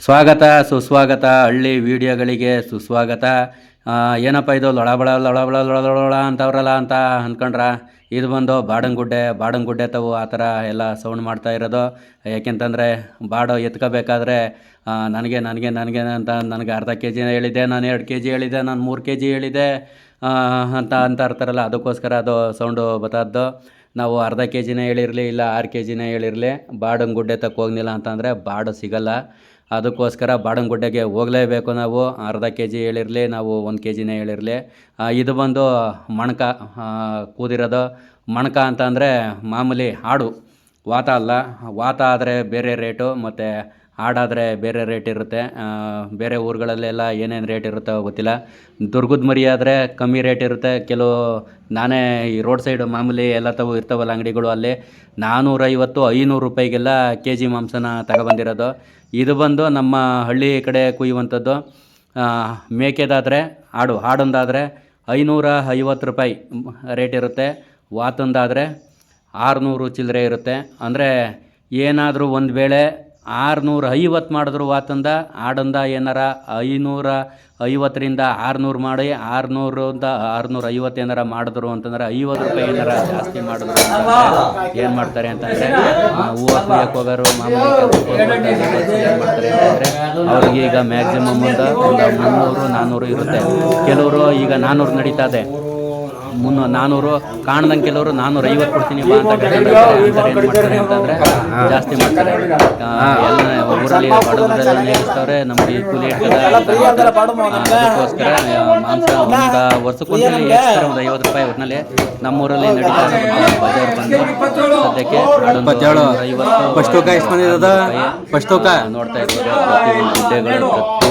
ಸ್ವಾಗತ ಸುಸ್ವಾಗತ ಹಳ್ಳಿ ವಿಡಿಯೋಗಳಿಗೆ ಸುಸ್ವಾಗತ. ಏನಪ್ಪ ಇದು ಲೊಳಬಳ ಲೊಳಬಳ ಲೊಳಬಳ ಅಂತವ್ರಲ್ಲ ಅಂತ ಅಂದ್ಕೊಂಡ್ರ ಇದು ಬಂದು ಬಾಡಂಗುಡ್ಡೆ ಬಾಡಂಗುಡ್ಡೆ ತಾವು ಆ ಥರ ಎಲ್ಲ ಸೌಂಡ್ ಮಾಡ್ತಾ ಇರೋದು. ಯಾಕೆಂತಂದರೆ ಬಾಡು ಎತ್ಕೋಬೇಕಾದ್ರೆ ನನಗೆ ನನಗೆ ನನಗೆ ಅಂತ ನನಗೆ ಅರ್ಧ ಕೆ ಜಿ ಹೇಳಿದೆ ನಾನು ಎರಡು ಕೆ ಜಿ ಹೇಳಿದೆ ನಾನು ಮೂರು ಕೆ ಜಿ ಹೇಳಿದೆ ಆ, ಅಂತ ಅಂತ ಇರ್ತಾರಲ್ಲ ಅದಕ್ಕೋಸ್ಕರ ಅದು ಸೌಂಡು ಬತ್ತದ್ದು ನಾವು ಅರ್ಧ ಕೆ ಜಿನೇ ಹೇಳಿರಲಿ, ಇಲ್ಲ ಆರು ಕೆ ಜಿನೇ ಹೇಳಿರಲಿ, ಬಾಡಂಗುಡ್ಡೆ ತಕ್ಕ ಹೋಗ್ಲಿಲ್ಲ ಅಂತಂದರೆ ಬಾಡು ಸಿಗಲ್ಲ. ಅದಕ್ಕೋಸ್ಕರ ಬಾಡಂಗುಡ್ಡೆಗೆ ಹೋಗಲೇಬೇಕು ನಾವು. ಅರ್ಧ ಕೆ ಜಿ ಹೇಳಿರಲಿ, ನಾವು ಒಂದು ಕೆ ಜಿನೇ ಹೇಳಿರಲಿ ಇದು ಬಂದು ಮಣಕ ಕೂದಿರೋದು. ಮಣಕ ಅಂತಂದರೆ ಮಾಮೂಲಿ ಹಾಡು, ವಾತ ಅಲ್ಲ. ವಾತ ಆದರೆ ಬೇರೆ ರೇಟು, ಮತ್ತು ಹಾಡಾದರೆ ಬೇರೆ ರೇಟ್ ಇರುತ್ತೆ. ಬೇರೆ ಊರುಗಳಲ್ಲೆಲ್ಲ ಏನೇನು ರೇಟ್ ಇರುತ್ತೋ ಗೊತ್ತಿಲ್ಲ. ದುರ್ಗದ ಮರಿ ಆದರೆ ಕಮ್ಮಿ ರೇಟ್ ಇರುತ್ತೆ. ಕೆಲವು, ನಾನೇ ಈ ರೋಡ್ ಸೈಡು ಮಾಮೂಲಿ ಎಲ್ಲ ತಾವು ಇರ್ತಾವಲ್ಲ ಅಂಗಡಿಗಳು ಅಲ್ಲಿ ನಾನ್ನೂರೈವತ್ತು ಐನೂರು ರೂಪಾಯಿಗೆಲ್ಲ ಕೆ ಜಿ ಮಾಂಸನ ತಗೊಬಂದಿರೋದು. ಇದು ಬಂದು ನಮ್ಮ ಹಳ್ಳಿ ಕಡೆ ಕುಯ್ಯುವಂಥದ್ದು. ಮೇಕೆದಾದರೆ ಆಡು ಹಾಡೊಂದಾದರೆ ಐನೂರ ಐವತ್ತು ರೂಪಾಯಿ ರೇಟ್ ಇರುತ್ತೆ. ವಾತೊಂದಾದರೆ ಆರುನೂರು ಚಿಲ್ಲರೆ ಇರುತ್ತೆ. ಅಂದರೆ ಏನಾದರೂ ಒಂದು ವೇಳೆ ಆರುನೂರ ಐವತ್ತು ಮಾಡಿದ್ರು ವಾತಂದ, ಆಡಂದ ಏನಾರ ಐನೂರ ಐವತ್ತರಿಂದ ಆರುನೂರು ಮಾಡಿ ಆರುನೂರಿಂದ ಆರುನೂರ ಐವತ್ತು ಏನಾರ ಮಾಡಿದ್ರು ಅಂತಂದ್ರೆ ಐವತ್ತು ರೂಪಾಯಿ ಏನಾರ ಜಾಸ್ತಿ ಮಾಡಿದ್ರು ಏನು ಮಾಡ್ತಾರೆ ಅಂತಂದರೆ ಹೂವು ಕುಯ್ಯಕ್ಕೆ ಹೋಗೋರು, ಮಾಮೂಲಿ ಏನು ಮಾಡ್ತಾರೆ ಅಂತಂದರೆ ಅವ್ರಿಗೆ ಈಗ ಮ್ಯಾಕ್ಸಿಮಮ್ ಒಂದು ಮುನ್ನೂರು ನಾನ್ನೂರು ಇರುತ್ತೆ. ಕೆಲವರು ಈಗ ನಾನ್ನೂರು ನಡೀತಾ ಇದೆ. ಮುನ್ನೂ ನಾನೂರು ಕಾಣ್ದಂಗೆ ಕೆಲವರು ನಾನ್ನೂರ ಐವತ್ತು ಕೊಡ್ತೀನಿ ಬಾ ಅಂತ ಏನು ಮಾಡ್ತಾರೆ ಅಂತಂದರೆ ಜಾಸ್ತಿ ಮಾಡ್ತಾರೆ. ಎಲ್ಲ ಊರಲ್ಲಿ ಬಡವರೆಲ್ಲ ಇರ್ತಾರೆ ನಮ್ಗೆ ಈ ಕೂಲಿ ಇರ್ತದೆ ಅದಕ್ಕೋಸ್ಕರ ಮಾಂಸ ಒಂದು ವರ್ಷಕ್ಕೊಂದ್ಸಲಿ ಎಕ್ಸ್ಟ್ರಾ ಒಂದು ಐವತ್ತು ರೂಪಾಯಿ ಒಟ್ಟಿನಲ್ಲಿ ನಮ್ಮೂರಲ್ಲಿ ನಡೀತಾ ಬಜಾರ್ ಬಂದು ಸದ್ಯಕ್ಕೆ ಇಪ್ಪತ್ತೇಳು. ಐವತ್ತು ಫಸ್ಟ್ ತೂಕ ಎಷ್ಟು ಬಂದಿರೋದು? ಫಸ್ಟ್ ತೂಕ? ನೋಡ್ತಾ ಇದ್ದೀವಿ.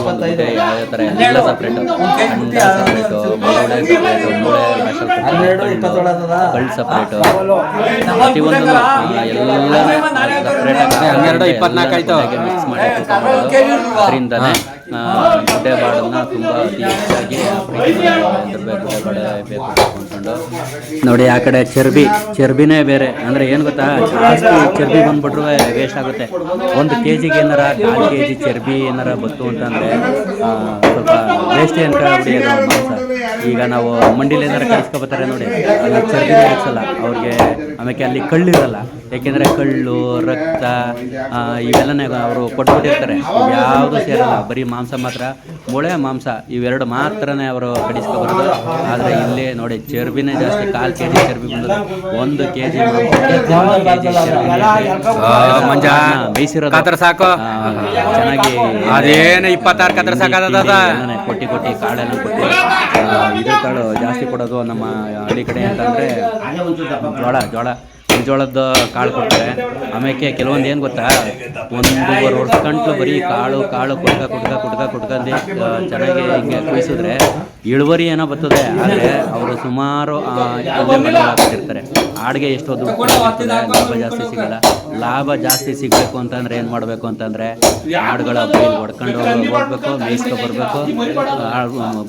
ಯಾವ್ಯಾವ ಥರ ಎಲ್ಲ ಸಪ್ರೇಟು ಅಂಡ ಸಪ್ರೇಟು ಮೂಳೆ ಸಪ್ರೇಟು ಮೂಳೆ ಕಳ್ಳು ಸಪ್ರೇಟು ಪ್ರತಿಯೊಂದು ಎಲ್ಲನೇ ಸಪ್ರೇಟಾಗಿ ಹನ್ನೆರಡು, ಇಪ್ಪತ್ನಾಲ್ಕು ಆಯ್ತು. ಮಿಕ್ಸ್ ಮಾಡಿ ಅದರಿಂದನೇ ಗುಡ್ಡೆ ಬಾಡನ್ನ ತುಂಬ ಅತಿ ಹೆಚ್ಚಾಗಿ ಗುಡ್ಡೆ ಬಾಡ ಬೇಕು ನೋಡಿ, ಆ ಕಡೆ ಚರ್ಬಿ, ಚರ್ಬಿನೇ ಬೇರೆ. ಅಂದ್ರೆ ಏನು ಗೊತ್ತಾ? ಜಾಸ್ತಿ ಚರ್ಬಿ ಬಂದ್ಬಿಟ್ರು ವೇಸ್ಟ್ ಆಗುತ್ತೆ. ಒಂದು ಕೆ ಜಿಗೆ ಏನಾರ ಕಾಲು ಕೆ ಜಿ ಚರ್ಬಿ ಏನಾರ ಬತ್ತು ಅಂತಂದರೆ ಸ್ವಲ್ಪ ವೇಸ್ಟ್ ಏನ್ ಈಗ ನಾವು ಮಂಡಿಲಿ ಏನಾರ ಕಳಿಸ್ಕೊಬತ್ತಾರೆ ನೋಡಿ, ಅಲ್ಲಿ ಚರ್ಬಿ ಇರಿಸಲ್ಲ ಅವ್ರಿಗೆ ಆಮೇಲೆ ಅಲ್ಲಿ ಕಳ್ಳಿರಲ್ಲ ಯಾಕೆಂದ್ರೆ ಕಳ್ಳು, ರಕ್ತ ಇವೆಲ್ಲನೇ ಅವರು ಕೊಟ್ಬಿಟ್ಟಿರ್ತಾರೆ. ಯಾವುದು ಸೇರಲ್ಲ. ಬರೀ ಮಾಂಸ ಮಾತ್ರ. ಮೊಳೆ ಮಾಂಸ, ಇವೆರಡು ಮಾತ್ರನೇ ಅವರು ಕಡಿಸ್ಕೊಬಾರ್ದು. ಆದರೆ ಇಲ್ಲಿ ನೋಡಿ ಚರ್ಬಿನೇ ಜಾಸ್ತಿ ಕಾಲು ಕೆ ಜಿ ಚರ್ಬಿ ಬಂದದ ಒಂದು ಕೆ ಜಿ ಮಂಜ, ಬೇಯಿಸಿರೋದು ಸಾಕು. ಚೆನ್ನಾಗಿ ಅದೇನು ಇಪ್ಪತ್ತಾರು ಕತ್ರ ಸಾಕಾದ? ಕೊಟ್ಟಿ ಕೊಟ್ಟಿ ಕಾಡೆಲ್ಲ ಕೊಟ್ಟಿ. ಇದೇ ಇದ್ರ ಕಾಳು ಜಾಸ್ತಿ ಕೊಡೋದು ನಮ್ಮ ಹಳ್ಳಿ ಕಡೆ ಅಂತಂದ್ರೆ ಜೋಳ ಜೋಳ. ಜೋಳದ ಕಾಳು ಕೊಡ್ತಾರೆ. ಆಮೇಲೆ ಕೆಲವೊಂದು ಏನು ಗೊತ್ತಾ? ಒಂದೂವರೆ ವರ್ಷ ಗಂಟ್ಲು ಬರೀ ಕಾಳು ಕಾಳು ಕುಡ್ಕ ಕುಡ್ಕ ಕುಡ್ಕ ಕುಡ್ಕಂದು ಚೆನ್ನಾಗಿ ಹಿಂಗೆ ಕುಯಿಸಿದ್ರೆ ಇಳುವರಿ ಏನೋ ಬರ್ತದೆ. ಆದರೆ ಅವರು ಸುಮಾರು ಹಾಕ್ತಿರ್ತಾರೆ ಆಡಿಗೆ ಎಷ್ಟೋ ದುಡ್ಡು ಜಾಸ್ತಿ ಸಿಗಲ್ಲ. ಲಾಭ ಜಾಸ್ತಿ ಸಿಗಬೇಕು ಅಂತಂದ್ರೆ ಏನು ಮಾಡಬೇಕು ಅಂತಂದರೆ ಆಡುಗಳ ಬೈಲ್ ಹೊಡ್ಕೊಂಡು ಹೋಗ್ಬೇಕು ಮೇಯಿಸ್ಕೊ ಬರಬೇಕು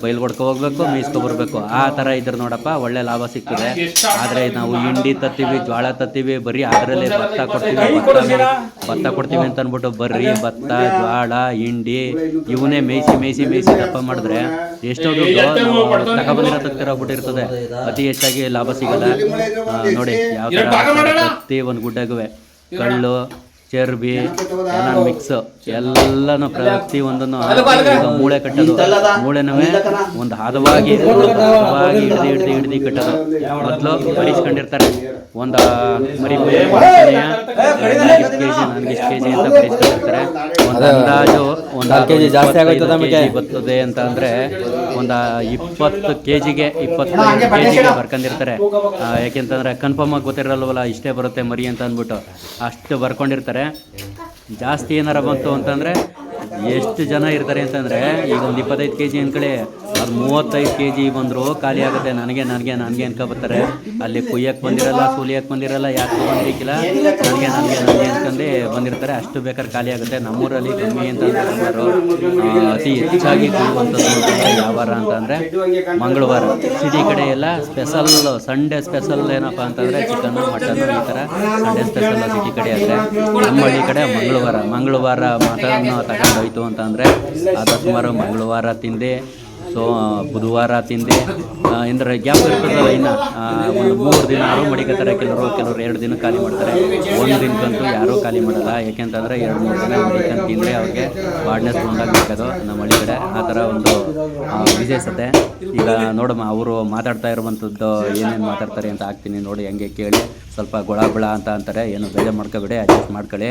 ಬೈಲ್ ಹೊಡ್ಕೊ ಹೋಗ್ಬೇಕು ಮೇಯಿಸ್ಕೊ ಬರಬೇಕು. ಆ ಥರ ಇದ್ರೆ ನೋಡಪ್ಪ ಒಳ್ಳೆ ಲಾಭ ಸಿಗ್ತದೆ. ಆದರೆ ನಾವು ಹಿಂಡಿ ತತ್ತೀವಿ ಜ್ವಾಳ ತತ್ತೀವಿ ಬರೀ ಅದರಲ್ಲೇ ಭತ್ತ ಕೊಡ್ತೀವಿ. ಭತ್ತ ಕೊಡ್ತೀವಿ ಅಂತ ಅಂದ್ಬಿಟ್ಟು ಬರ್ರಿ ಭತ್ತ ಜ್ವಾಳ ಹಿಂಡಿ ಇವನ್ನೇ ಮೇಯ್ಸಿ ಮೇಯ್ಸಿ ಮೇಯ್ಸಿ ದಪ್ಪ ಮಾಡಿದ್ರೆ ಎಷ್ಟೋ ದುಡ್ಡು ತಗೊಬಂದಿರೋ ತಗ್ತಿರೋಗ್ಬಿಟ್ಟಿರ್ತದೆ ಅತಿ ಹೆಚ್ಚಾಗಿ ಲಾಭ ಸಿಗಲ್ಲ. ನೋಡಿ ಯಾವ ಥರ ಪ್ರತಿ ಒಂದು ಗುಡ್ಡಗುವೆ. ಕಳ್ಳು ಚರ್ಬಿ ಎಲ್ಲ ಮಿಕ್ಸ್ ಎಲ್ಲನೂ ಪ್ರತಿ ಒಂದನ್ನು ಈಗ ಮೂಳೆ ಕಟ್ಟೋದು. ಮೂಳೆನೂ ಒಂದು ಹದವಾಗಿ ಹದವಾಗಿ ಹಿಡ್ದು ಹಿಡ್ದು ಹಿಡ್ದು ಕಟ್ಟೋದು. ಮೊದಲು ಬರಿಸ್ಕೊಂಡಿರ್ತಾರೆ. ಒಂದು ಮರಿ ನನಗಿಷ್ಟು ಕೆ ಜಿ ನನಗಿಷ್ಟು ಕೆ ಜಿ ಅಂತ ಬಡಿಸ್ಕೊಂಡಿರ್ತಾರೆ ಒಂದು ಅಂದಾಜು ಒಂದು ಕೆ ಜಿ ಜಾಸ್ತಿ ಆಗುತ್ತೆ ಬರ್ತದೆ ಅಂತ ಅಂದರೆ ಒಂದು ಇಪ್ಪತ್ತು ಕೆ ಜಿಗೆ ಇಪ್ಪತ್ತು ಕೆ ಜಿಗೆ ಬರ್ಕೊಂಡಿರ್ತಾರೆ. ಯಾಕೆ ಯಾಕೆಂತಂದರೆ ಕನ್ಫರ್ಮ್ ಆಗಿ ಗೊತ್ತಿರಲ್ವಲ್ಲ ಇಷ್ಟೇ ಬರುತ್ತೆ ಮರಿ ಅಂತ ಅಂದ್ಬಿಟ್ಟು. ಅಷ್ಟು ಬರ್ಕೊಂಡಿರ್ತಾರೆ. ಜಾಸ್ತಿ ಏನಾರ ಬಂತು ಅಂತಂದರೆ ಎಷ್ಟು ಜನ ಇರ್ತಾರೆ ಅಂತಂದರೆ ಈಗ ಒಂದು ಇಪ್ಪತ್ತೈದು ಕೆ ಜಿ ಅಂದ್ಕೊಳ್ಳಿ ಅದು ಮೂವತ್ತೈದು ಕೆ ಜಿ ಬಂದರೂ ಖಾಲಿ ಆಗುತ್ತೆ ನನಗೆ ನನಗೆ ನನಗೆ ಅನ್ಕೊಬರ್ತಾರೆ ಅಲ್ಲಿ ಕುಯ್ಯಕ್ಕೆ ಬಂದಿರಲ್ಲ ಕೂಲಿಯಕ್ಕೆ ಬಂದಿರಲ್ಲ ಯಾಕೆ ಬಂದಿಕ್ಕಿಲ್ಲ. ನನಗೆ ನನಗೆ ನನಗೆ ಅನ್ಕೊಂಡು ಬಂದಿರ್ತಾರೆ. ಅಷ್ಟು ಬೇಕಾದ್ರೆ ಖಾಲಿ ಆಗುತ್ತೆ. ನಮ್ಮೂರಲ್ಲಿ ಕಮ್ಮಿ ಅಂತ ಆ, ಅತಿ ಹೆಚ್ಚಾಗಿ ಕುಯ್ಯುವಂಥದ್ದು ಅಂತಂದ್ರೆ ಯಾವ ವಾರ ಅಂತಂದರೆ ಮಂಗಳವಾರ. ಸಿಟಿ ಕಡೆ ಎಲ್ಲ ಸ್ಪೆಷಲ್ ಸಂಡೇ ಸ್ಪೆಷಲ್ ಏನಪ್ಪ ಅಂತಂದರೆ ಚಿಕನ್ನು ಮಟನ್ನು ಈ ಥರ. ಸಂಡೇ ಸ್ಪೆಷಲ್ ಸಿಟಿ ಕಡೆ ಆದರೆ. ನಮ್ಮ ಹಳ್ಳಿ ಕಡೆ ಮಂಗಳವಾರ. ಮಂಗಳವಾರ ಮಟನ್ ತಗೊಂಡೋಯ್ತು ಅಂತಂದರೆ ಅದು ಸುಮಾರು ಮಂಗಳವಾರ ತಿಂದೆ. ಸೊ ಬುಧವಾರ ತಿಂದೆ ಅಂದ್ರೆ ಗ್ಯಾಪ್ ಇರ್ತದಲ್ಲ ಇನ್ನು ಒಂದು ಮೂರು ದಿನ ಆರು ಮಡಿಕತ್ತಾರೆ. ಕೆಲವರು ಕೆಲವರು ಎರಡು ದಿನ ಖಾಲಿ ಮಾಡ್ತಾರೆ. ಒಂದು ದಿನಕ್ಕಂತೂ ಯಾರೂ ಖಾಲಿ ಮಾಡಲ್ಲ. ಯಾಕೆಂತಂದರೆ ಎರಡು ಮೂರು ದಿನ ಮಡಿಕಂತ ತಿಂದರೆ ಅವ್ರಿಗೆ ಬಾಡ್ನೆಸ್ ಉಂಟಾಗಬೇಕದು ನಮ್ಮ ಹಳ್ಳಿ ಕಡೆ ಆ ಥರ ಒಂದು ವಿಶೇಷತೆ. ಈಗ ನೋಡಮ್ಮ ಅವರು ಮಾತಾಡ್ತಾ ಇರುವಂಥದ್ದು ಏನೇನು ಮಾತಾಡ್ತಾರೆ ಅಂತ ಹಾಕ್ತೀನಿ ನೋಡಿ ಹೆಂಗೆ ಕೇಳಿ. ಸ್ವಲ್ಪ ಗೊಳ ಬಿಳ ಅಂತ ಅಂತಾರೆ. ಏನು ಬೇಜಾರು ಮಾಡ್ಕೋಬೇಡಿ ಅಡ್ಜಸ್ಟ್ ಮಾಡ್ಕೊಳ್ಳಿ.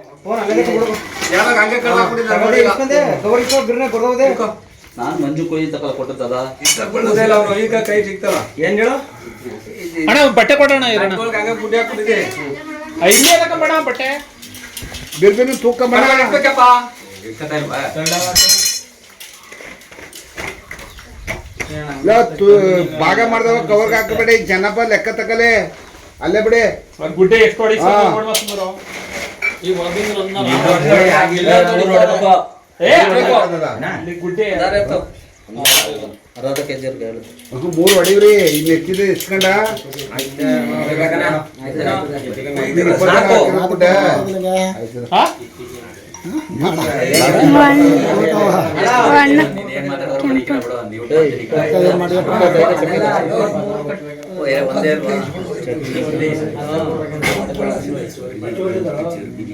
ನಾನು ಮಂಜು ಕೊಯ್ಯಿ ತಕಲ ಕೊಟ್ಟದ ಈಗ ಕೈ ಸಿಗ್ತಾವ. ಏನ್ ಹೇಳು? ಅಣ್ಣ ಬಟ್ಟೆ ಕೊಡೋಣ ಇರೋಣ. ಹಂಗ ಗುಡ್ಡೆ ಬಟ್ಟೆ. ಬಿರ್ಬಿನ ತೂಕ ಭಾಗ ಮಾಡ್ದವ ಕವರ್ಗೆ ಹಾಕಬೇಡಿ ಜನಪ ಲೆಕ್ಕ ತಕಲೆ ಅಲ್ಲೇ ಬಿಡಿ. ಗುಡ್ಡೆ ಎಷ್ಟು ಒಂದ್. ಇಲ್ಲಿ ಅದು ಮೂರು ಹೊಡಿವ್ರಿ ಇನ್ನು ಹೆಚ್ಚಿದೆ ಇಸ್ಕೊಂಡ ಹಾ?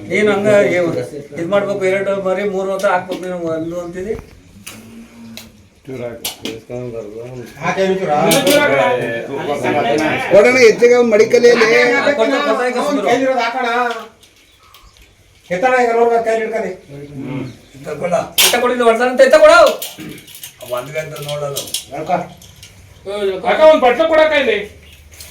ನೀನು ಹಂಗ ಇದು ಮಾಡ್ಬೇಕು ಎರಡು ಮರಿ ಮೂರು ಅಂತ ಹಾಕ್ಬೇಕು ನೀನು ಒಂದು ಅಂತಿದಿ. ಕೊಡೋಣ ಹೆಚ್ಚಿಗೆ ಅವ್ನ್ ಮಡಿಕಲಿಯಲ್ಲಿ ಕೊಡಿದ್ದು ಹೊಡ್ತಾರಂತ ಇತ್ತ ಕೊಡು. ಅಕ್ಕ ಒಂದ್ ಬಟ್ಟೆ ಕೊಡಕ ಇಲ್ಲಿ?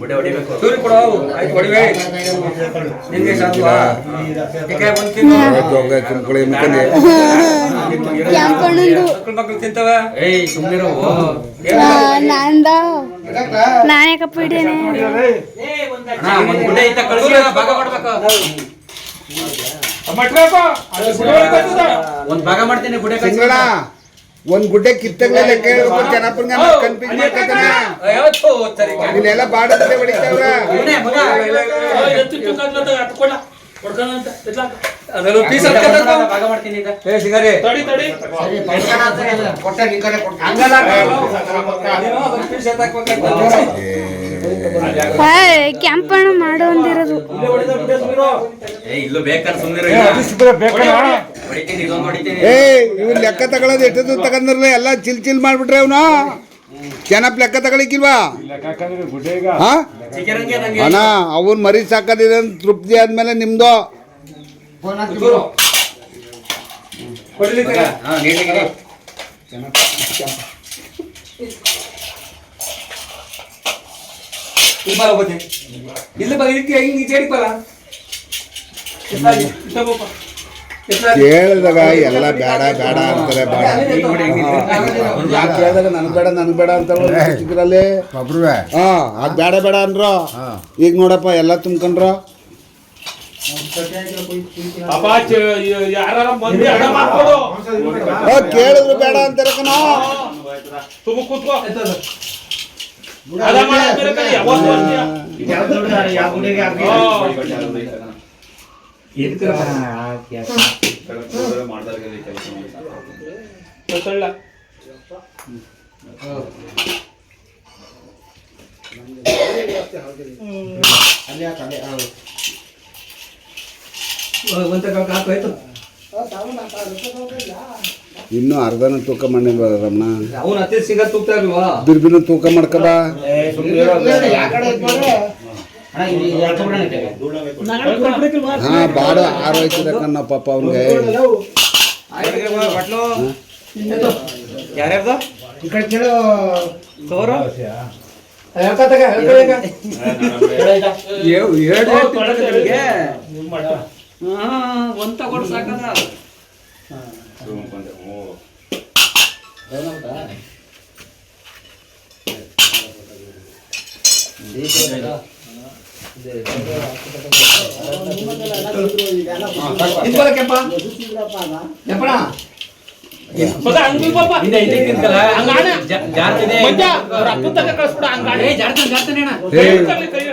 ಗುಡ್ಡೆ ಹೊಡಿಬೇಕು. ಚೂರಿ ಕೊಡು ಆಯ್ತು ಹೊಡಿವೆ. ನಿಮಗೆ ಸಾಕುವಾ ಈಗ ಒಂದ್ ತಿನ್ನು? ಆಯ್ತು, ಹಂಗೆ ತುಂಬ್ಕೊಳ್ಳಿ ಮುಖಂಡಿ. ಕ್ಯಾಂಪಣ್ಣಂದು ಮಕ್ಳು ಮಕ್ಳು ತಿಂತವ? ಏಯ್ ಸುಮ್ಮನಿರು ನಂದ ನಾನೇ ಕಪ್ಪಿಡೇನೆ ಒಂದು ಗುಡ್ಡೆ ಇತ್ತ ಕಳಿಸಿ ಭಾಗ ಒಂದು ಮಾಡ್ತೀನಿ ಗುಡ್ಡೆ ಕಳಿಸಿ. ಒಂದ್ ಗುಡ್ಡೆ ಕಿತ್ತಂಗ್ಲೆ ಲೆಕ್ಕ ಹೇಳ್ಬೇಕು ಜನಪನ್ಗೆ ಕನ್ಫ್ಯೂಸ್ ಇಲ್ಲೆಲ್ಲ ಬಾಡತ್ತೆ ಹೊಡಿತಾವ್ರ. ಮಾಡೋ ಅಂದಿರೋದು. ಏ ಇಲ್ಲೂ ಬೇಕಾದ್ರೆ ಸುಮ್ಮನೆ ಏ ಇವ್ ಲೆಕ್ಕ ತಗೊಳ್ಳೋದು ಎಷ್ಟು ತಗೊಂಡ್ರಲ್ಲ ಎಲ್ಲ ಚಿಲ್ ಚಿಲ್ ಮಾಡ್ಬಿಟ್ರೆ ಅವನು? ಚೆನ್ನಪ್ಪ ಲೆಕ್ಕ ನಂಗೆ ಅಣ್ಣ ಅವನ್ ಮರಿ ಸಾಕೋದಿದೆ ತೃಪ್ತಿ ಆದ್ಮೇಲೆ ನಿಮ್ದು? ಇಲ್ಲ ಬಾ ಇಲ್ಲಿ ಬರ ಕೇಳಿದಾಗ ಎಲ್ಲ ಬೇಡ ಬೇಡ ಅಂತಾರೆ ಬೇಡ. ಯಾಕೆ ಕೇಳಿದಾಗ ನನಗೆ ಬೇಡ ನನಗೆ ಬೇಡ ಅಂತ ಚಿಕ್ಕರಲ್ಲಿ ಹಾ ಅದ್ ಬೇಡ ಬೇಡ ಅಂದ್ರು. ಈಗ ನೋಡಪ್ಪ ಎಲ್ಲ ತುಂಬ್ಕೊಂಡ್ರು. ಕೇಳಿದ್ರು ಬೇಡ ಅಂತಾರೆ ಕಣೋ. ಕೂತ್ಕೋ. ಇನ್ನು ಅರ್ಧನ ತೂಕ ಮಾಡಿ ರಮಣ. ಅವನ ಅತ್ತೆ ಸಿಗ ತೂಕ ಇಲ್ವಾ? ಬಿರ್ಬಿನ ತೂಕ ಮಾಡ್ಕಬ ಹಾ ಬಾಡ ಆರೋಗ್ಯದ ಕಣ್ಣ ಪಾಪ ಅವ್ನಿಗೆ. ಯಾರ್ಯಾರ್ದು. ಒಂದ್ ತಗೊಂಡು ಸಾಕದ ನಿಂತ್ಕೊಳ್ಳ ಕೆಂಪ ಕೆಂಪಣ ಮಗ ಹಂಗ್ ಬಿಡ್ ಪಾಪ. ಹಂಗ್ ಆಡ. ಮಂಜ, ಅವ್ರ ಅಪ್ಪನ್ ತಕ ಕಳ್ಸ್ಬಿಡು, ಹಂಗ್ ಆಡ. ಕೈ ತರ್ಲಿ, ಕೈ.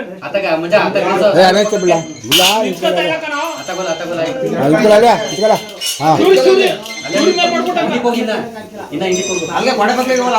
ಏ ಅನೈತೆ ಬಿಡ ಇಲ್ಲ ನಿಂತ್ಕೊತಾ ಇಲ್ಲ ಕಣೋ. ಇಟ್ಕೊಳ ಹಾ ಸುರಿ, ಸುರಿ. ಸುರಿ ಮೇಲೆ ಮಾಡ್ಬಿಟ್ಟು ಹಂಗ. ಅಲ್ಲೇ ಕೊಡೆ ಪಕ್ಕಲಿಗೆ ಹೋಗಲ್ಲ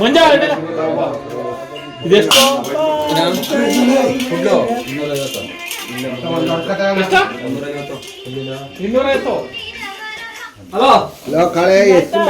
ಮಂಜ. ಇದೆಷ್ಟು? ಇನ್ನೂರೈವತ್ತು ಹಲೋ ಹಲೋ ಕಳೆ ಎಷ್ಟು.